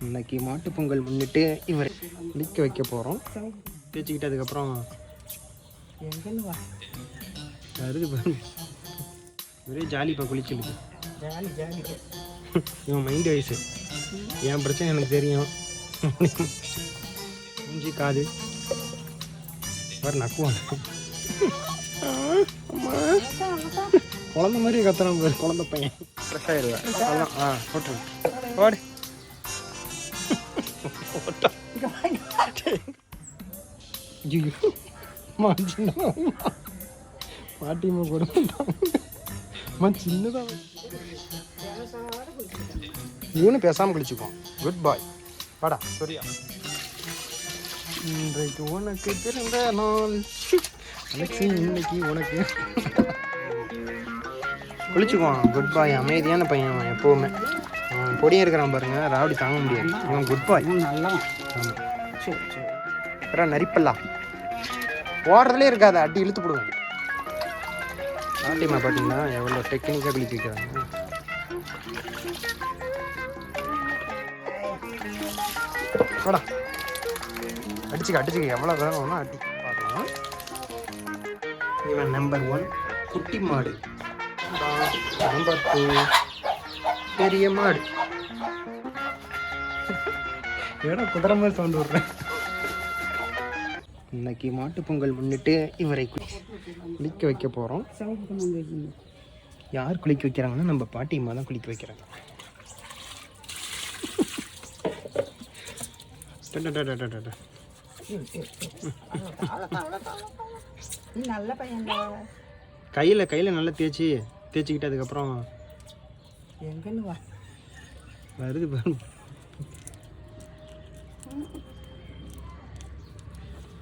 இன்னைக்கு மாட்டுப் பொங்கல் முன்னிட்டு இவர் குளிக்க வைக்க போகிறோம் தேய்ச்சிக்கிட்டு அதுக்கப்புறம் எங்கன்னு வா வருது பாருங்க ஒரே ஜாலிப்பா குளிச்சுடுது ஜாலி ஜாலி. இவன் மைண்ட் வயசு என் பிரச்சனை எனக்கு தெரியும். மூஞ்சி காது. பாரு நக்குவான். அம்மா. குழந்த மாதிரி கத்துறான் பாரு குழந்த பையன். ஃப்ரெஷ் ஆயிடுவேன் அதான் ஆ போட்டு ஓடு ஐயோ சின்னதா பாட்டியம்மா கூட அம்மா சின்னதாக இவனு பேசாமல் குளிச்சுக்குவான் குட் பாய் வாடா சரியா. இன்றைக்கு உனக்கு பிறந்த நாள். அலெக்ஸி இன்னைக்கு உனக்கு. குளிச்சுக்குவான் குட் பாய் அமைதியான பையன் அவன் எப்போவுமே. அவன் பொடியும் இருக்கிறான் பாருங்க. ராவடி தாங்க முடியாது. இவன் குட் பாய் நல்லா சரி சரி. நரிப்பல்லா. ஓடுறதுலே இருக்காது. அடி இழுத்து போடுவேன் நாட்டியம்மா பார்த்தீங்கன்னா எவ்வளோ டெக்னிக்காக குளிக்க வைக்கிறாங்க போடா அடிச்சுக்க அடிச்சுக்க. எவ்வளோ வேணும் வேணா அடி. பார்க்கலாம். இவன் நம்பர் ஒன் குட்டி மாடு. நம்பர் டூ பெரிய மாடு. ஏடா குதிரை மாதிரி சவுண்ட் விடுறேன் இன்னைக்கு மாட்டுப் பொங்கல் முன்னிட்டு இவரை குளி- குளிக்க வைக்க போகிறோம் யார் குளிக்க வைக்கிறாங்கன்னா நம்ம பாட்டியம்மா தான் குளிக்க வைக்கிறாங்க கையில் கையில் நல்லா தேய்ச்சி தேய்ச்சிக்கிட்டு அதுக்கப்புறம் வருது பாருங்க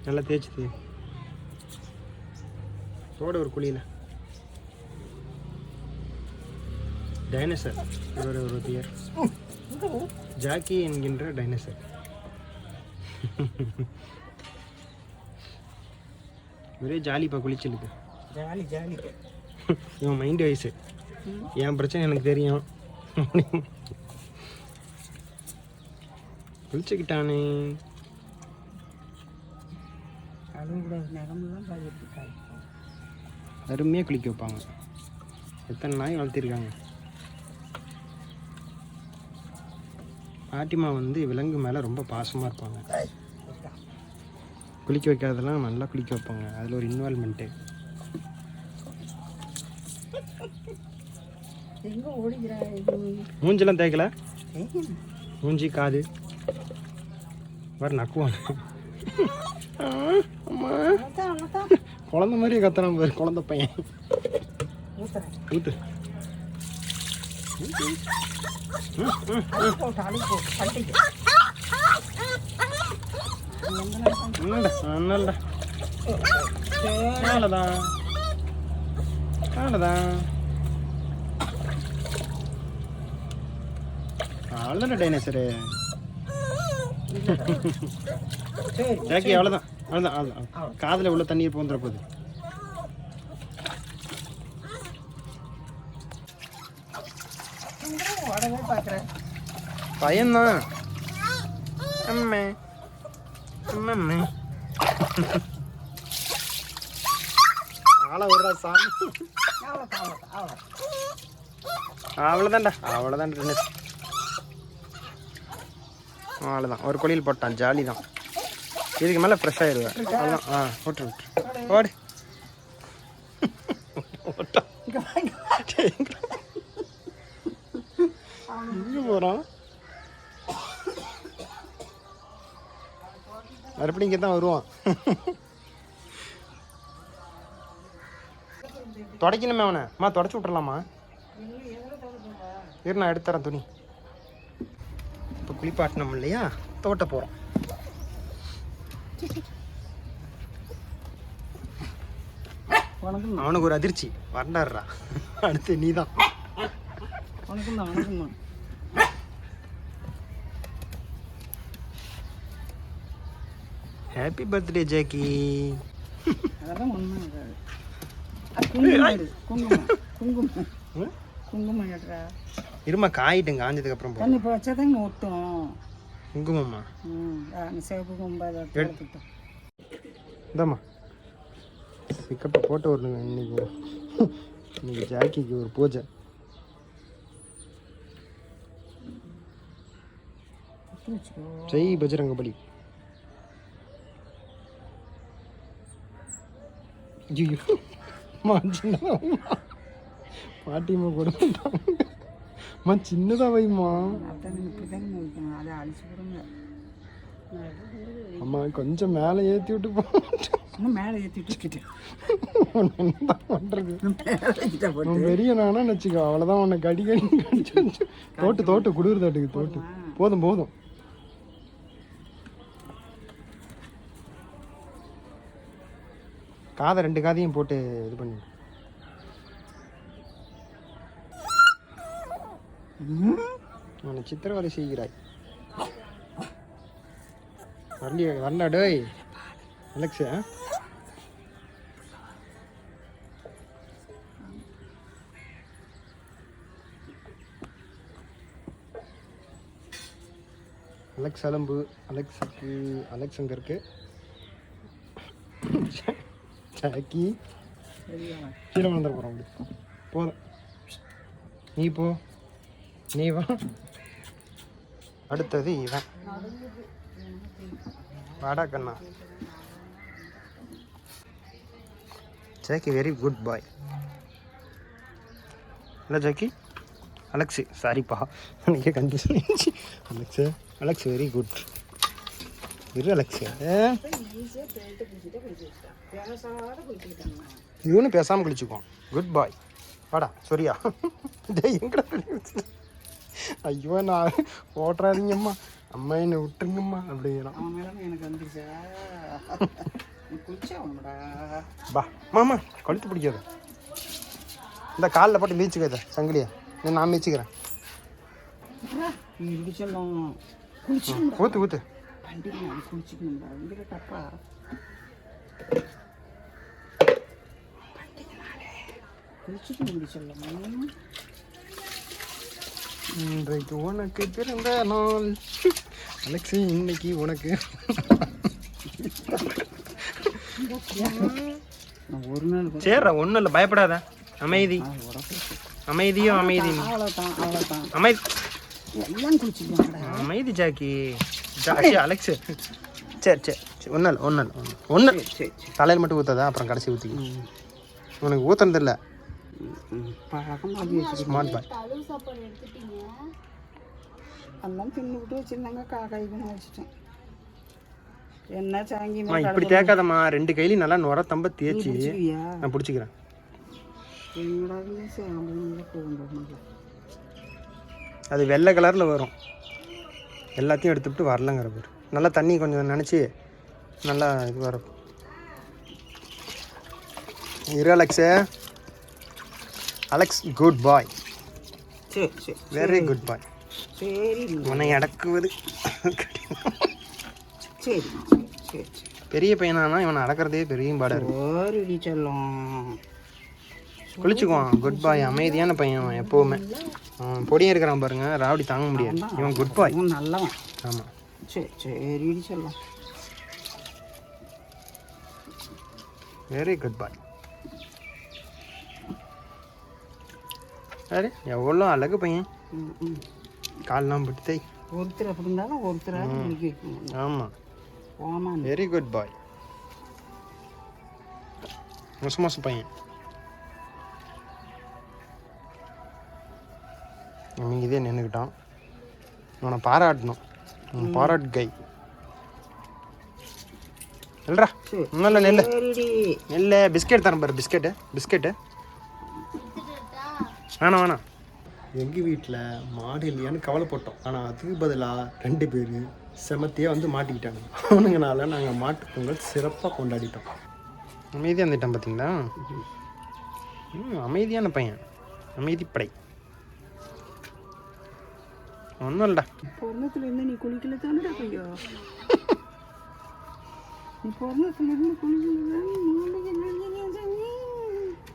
நல்லா தேய்ச்சி போட ஒரு குழியில். டைனசர் இவர் ஒரு பேர் ஜாக்கி என்கின்ற டைனசர் ஒரே ஜாலிப்பா குளிச்சிருக்கு ஜாலி ஜாலி. இவன் மைண்ட் வயசு என் பிரச்சனை எனக்கு தெரியும். குளிச்சுக்கிட்டானே. அதோட நகமெல்லாம் பகிர்ந்துக்காது அருமையாக குளிக்க வைப்பாங்க. எத்தனை நாய் வளர்த்திருக்காங்க. பாட்டிமா வந்து விலங்கு மேலே ரொம்ப பாசமாக இருப்பாங்க. குளிக்க வைக்கிறதெல்லாம் நல்லா குளிக்க வைப்பாங்க. அதில் ஒரு இன்வால்மெண்ட்டு மூஞ்செல்லாம் தேய்க்கல? மூஞ்சி காது. வர நக்குவான் அம்மா. குழந்த மாதிரி கத்துறான் பாரு குழந்த பையன். ஊத்துறேன் ஊத்து அவ்வளோதான் அவ்வளோதான் சரி ஜாக்கி அவ்வளோதான் அவ்வளோதான் அவ்வளோதான் காதில் உள்ள தண்ணீர் போந்துட போகுது பயம்தான் பையன்தான். அம்மே. அம்மம்மே. ஆளை விடுறா சாமி. அவ்வளோதான் அவ்வளோதான்டா அவ்வளோதான் அவ்வளோதான் ஒரு குழியில் போட்டான் ஜாலி தான் இதுக்கு மேலே ஃப்ரெஷ் ஆயிடுவேன் அவ்வளோதான் ஆ விட்டு விட்டு ஓடு. இங்கே போகிறான் மறுபடியும் இங்கே தான் வருவான். தொடக்கணுமே அவனை. அம்மா தொடச்சி விட்றலாமா இரு நான் எடுத்து தரேன் துணி. இப்போ குளிப்பாட்டினோம் இல்லையா? தோட்ட போகிறோம் வணக்கம். அவனுக்கு ஒரு அதிர்ச்சி. வரண்டாடுறா அடுத்து நீ தான் வணக்கம் தான் வணக்கம் தான். ஹாப்பி பர்த்டே ஜாக்கி அதெல்லாம் ஒன்றும் குங்குமம் குங்குமம் குங்குமம். இருமா காயிட்டும் காஞ்சதுக்கு அப்புறம் போ. தண்ணி இப்போ வச்சா தாங்க ஒட்டும். குங்குமம்மா. சிவப்பு எடுத்துக்கிட்டோம். இந்தாம்மா. பிக்கப்பை போட்டு வரணுங்க இன்னைக்கு. இன்னைக்கு ஜாக்கிக்கு ஒரு பூஜை. ஜெய் பஜரங்கபலி. பாட்டியம்மா கூட சின்னதா வைம்மா அதான் இப்படி தாங்க வைக்கணும் அதை அழிச்சு விடுங்க. அம்மா கொஞ்சம் மேலே ஏற்றி விட்டு போ. இன்னும் மேலே ஏற்றிட்டு வச்சுக்கிட்டேன் என்ன பண்ணுறது போட்டு. பெரிய நானா வச்சுக்கோ அவ்வளோதான் உன்னை கடி கடி கடிச்சு தோட்டு தோட்டு குளிர் தாட்டுக்கு தோட்டு. போதும்? போதும் காதை ரெண்டு காதையும் போட்டு இது பண்ணி. உன்னை சித்திரவதை செய்கிறாய். வரலையே வரல டேய். அலெக்ஸு அலெக்ஸ் அலம்பு. அலெக்ஸுக்கு அலெக்ஸ் அங்கே இருக்கு. ஜாக்கி. கீழே விழுந்துட போகிறோம் அப்படி. போதும் நீ போ. நீ வா. அடுத்தது இவன். வாடா கண்ணா. ஜாக்கி வெரி குட் பாய் இல்லை ஜாக்கி? அலெக்ஸு. சாரிப்பா எனக்கே கன்ஃபியூஷன் ஆயிடுச்சு. அலெக்ஸு அலெக்ஸ் வெரி குட் இரு அலெக்ஸு. இவனு பேசாமல் குளிச்சுக்குவான். குட் பாய் வாடா சரியா டேய் எங்கடா ஐயோ நான் ஓட்டுறாதீங்கம்மா. அம்மா என்னை விட்டுருங்கம்மா அப்படிங்கிறான். அவன் மேலே எனக்கு வந்துச்சா குளிச்சா பா மாமா கழுத்து பிடிக்காது. இந்த காலில் போட்டு மீச்சுக்காத சங்கிலியா. நான் மீச்சுக்கிறேன் நீ குளிச்சலாம் குளிச்சு ஊற்று ஊற்று வண்டிக்கு நான் குளிச்சுக்கணும்டா வண்டிக்கு தப்பா குளிச்சுட்டு முடிச்சிடலாம் இன்றைக்கு உனக்கு பிறந்த நாள். அலெக்ஸி இன்னைக்கு உனக்கு. ஒரு நாள் சேர்றா ஒன்றும் இல்லை பயப்படாத. அமைதி. அமைதியும் அமைதி. அமைதி அமைதி ஜாக்கி. Jackie Alex. சரி சரி ஒன்றும் இல்லை ஒன்றும் இல்லை ஒன்று சரி சரி தலையில் மட்டும் ஊற்றாதா அப்புறம் கடைசி ஊற்றிக்கி உனக்கு ஊற்றுனது இல்லை பழக்கம் அப்படி வச்சுக்கணும் ஸ்மார்ட் பாய் எல்லாம் தின்னு விட்டு வச்சிருந்தாங்க காக்காய் பண்ண வச்சுட்டேன். என்ன சாங்கி அம்மா இப்படி தேக்காதம்மா. ரெண்டு கையிலையும் நல்லா நுர தம்ப தேய்ச்சி. நான் பிடிச்சிக்கிறேன். அது வெள்ளை கலரில் வரும். எல்லாத்தையும் எடுத்துவிட்டு வரலங்கிற பேர். நல்லா தண்ணி கொஞ்சம் நினச்சி நல்லா இது வர இரு Alex. Alex good boy very good boy உன்னை அடக்குவது பெரிய பையனானா இவனை அடக்கிறதே பெரிய பாடாக இருக்கு. சரி செல்லம். குளிச்சுக்குவான். குட் பாய் அமைதியான பையன் அவன் எப்போவுமே. அவன் பொடியும் இருக்கிறான் பாருங்க ராவடி தாங்க முடியாது. இவன் குட் பாய் நல்லவன். ஆமாம் சரி சரி செல்லம். வெரி குட் பாய் சரி எவ்வளோ அழகு பையன். கால்லாம் போட்டு தை ஒருத்தர் அப்படி இருந்தாலும் வைக்கணும் ஆமாம் ஆமாம் வெரி குட் பாய் மோச மோசம் பையன். நீங்கள் இதே நின்றுக்கிட்டான் இவனை பாராட்டணும். பாராட்டு கை. இல்லைடா ஒன்றும் இல்லை நெல்லு. சரிடி. நெல்லு. பிஸ்கெட் தரேன் பாரு பிஸ்கெட்டு. பிஸ்கெட்டு. வேணாம் வேணாம். எங்கள் வீட்டில் மாடு இல்லையான்னு கவலைப்பட்டோம். ஆனால் அதுக்கு பதிலாக ரெண்டு பேர் செமத்தியே வந்து மாட்டிக்கிட்டாங்க. அவனுங்கனால நாங்கள் மாட்டு பொங்கல் சிறப்பாக கொண்டாடிட்டோம். அமைதியாக இருந்துட்டான் பார்த்தீங்களா அமைதியான பையன். அமைதிப்படை ஒன்றும் இல்லைடா. பிறந்தத்துல இருந்து நீ குளிக்கல தானடா பையோ? நீ பிறந்தத்துல இருந்து குளிக்கல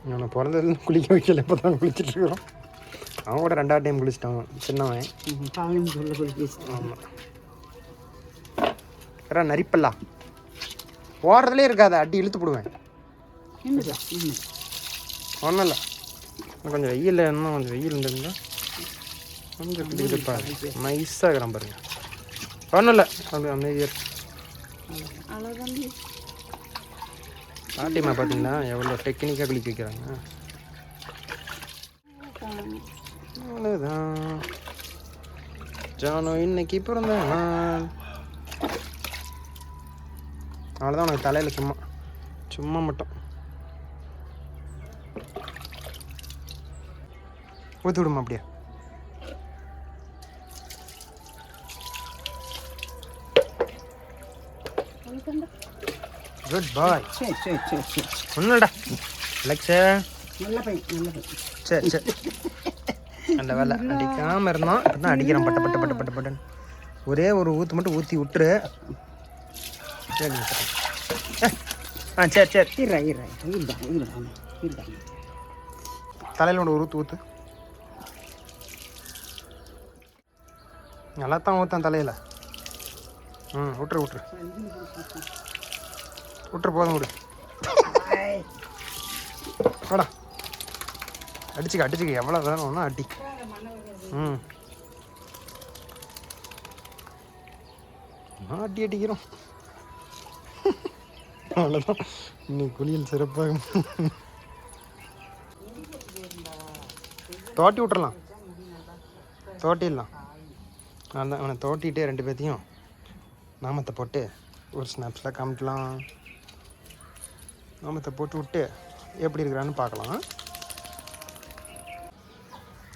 நான் பிறந்ததுலேருந்து குளிக்க வைக்கல இப்போ தான் குளிச்சுட்டு இருக்கிறோம். அவன் கூட ரெண்டாவது டைம் குளிச்சிட்டான் சின்னவன். ஆமாம் வேற நரிப்பல்லா? ஓடுறதுலே இருக்காத அடி இழுத்து போடுவேன். ஒன்றும் இல்லை கொஞ்சம் வெயில் இன்னும் கொஞ்சம் வெயில் இருந்திருந்தா கொஞ்சம் இப்படி இது பாரு நைஸாக இருக்கிறான் பாருங்க. ஒன்றும் இல்லை அப்படி அமைதியாக பாட்டிமா பார்த்தீங்கன்னா எவ்வளோ டெக்னிக்காக குளிக்க வைக்கிறாங்க அவ்வளோதான் ஜானோ இன்னைக்கு பிறந்த நாள் அவ்வளோதான் உனக்கு தலையில் சும்மா சும்மா மட்டும். ஊற்றி விடுமா அப்படியே? குட் பாய் சரி சரி சரி சரி ஒன்றுடா லக்ஷே நல்ல பையன் நல்ல பையன் சரி சரி நல்ல வேலை அடிக்காமல் இருந்தோம் இப்போ தான் அடிக்கிறோம் பட்ட பட்ட பட்ட பட்ட பட்டன் ஒரே ஒரு ஊற்று மட்டும் ஊற்றி விட்டுரு சரி ஆ சரி சரி இருடா இருடா இருடா இருடா இருடா தலையில் ஒரு ஊற்று ஊற்று நல்லா தான் ஊற்றான் தலையில் ம் விட்டுரு விட்டுரு விட்டுற போதும் விடு. வாடா. அடிச்சுக்க அடிச்சுக்க. எவ்வளோ வேணும்னா அடி. ம். நான் அடி அடிக்கிறோம்? அவ்வளோதான் இன்னைக்கு குளியல் சிறப்பாக தோட்டி விட்டுறலாம். தோட்டிடலாம். நான் தான் அவனை தோட்டிகிட்டே ரெண்டு பேர்த்தையும் நாமத்தை போட்டு ஒரு ஸ்னாப்ஸில் காமிக்கலாம். நாமத்தை போட்டு விட்டு எப்படி இருக்கிறான்னு பார்க்கலாம்.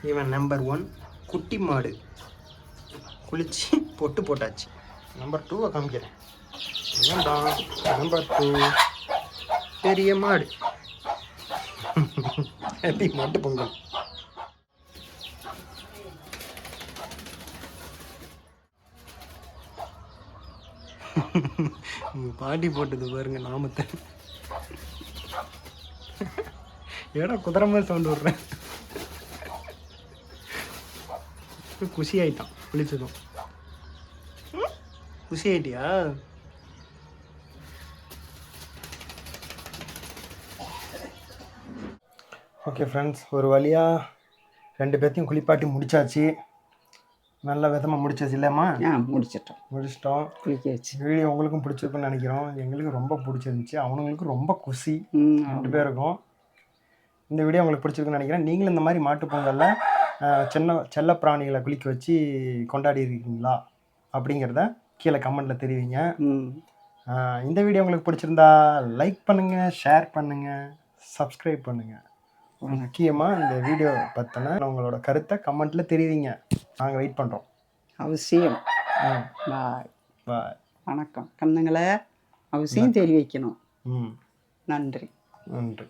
இவன் நம்பர் ஒன் குட்டி மாடு. குளிச்சு பொட்டு போட்டாச்சு. நம்பர் டூவை காமிக்கிறேன். இவன் நம்பர் டூ பெரிய மாடு. ஹாப்பி மாட்டு பொங்கல்? பாட்டி போட்டது பாருங்க நாமத்தை. ஏடா குதிரை மாதிரி சவுண்ட் விடுறேன். குஷி ஆயிட்டான் குளிச்சதும் குஷி ஆயிட்டியா? ஓகே ஃப்ரெண்ட்ஸ் ஒரு வழியாக ரெண்டு பேர்த்தையும் குளிப்பாட்டி முடிச்சாச்சு. நல்ல விதமாக முடிச்சாச்சு இல்லைம்மா ஆ முடிச்சிட்டோம். முடிச்சிட்டோம். குளிக்க வச்சு வீடியோ உங்களுக்கும் பிடிச்சிருக்குன்னு நினைக்கிறோம். எங்களுக்கு ரொம்ப பிடிச்சிருந்துச்சி. அவனுங்களுக்கும் ரொம்ப குஷி ரெண்டு பேருக்கும். இந்த வீடியோ உங்களுக்கு பிடிச்சிருக்குன்னு நினைக்கிறேன். நீங்களும் இந்த மாதிரி மாட்டுப் பொங்கல்ல அஹ், சின்ன செல்ல பிராணிகளை குளிக்க வச்சு கொண்டாடி இருக்கீங்களா? அப்படிங்கிறத கீழே கமெண்ட்டில் தெரிவிங்க. இந்த வீடியோ உங்களுக்கு பிடிச்சிருந்தா லைக் பண்ணுங்கள் ஷேர் பண்ணுங்கள் சப்ஸ்கிரைப் பண்ணுங்கள் முக்கியமாக இந்த வீடியோ பற்றின உங்களோட கருத்தை கமெண்ட்டில் தெரிவிங்க. நாங்கள் வெயிட் பண்ணுறோம் அவசியம். பாய் பாய் வணக்கம். கண்ணுங்களை அவசியம் தெரி வைக்கணும் ம். நன்றி. நன்றி.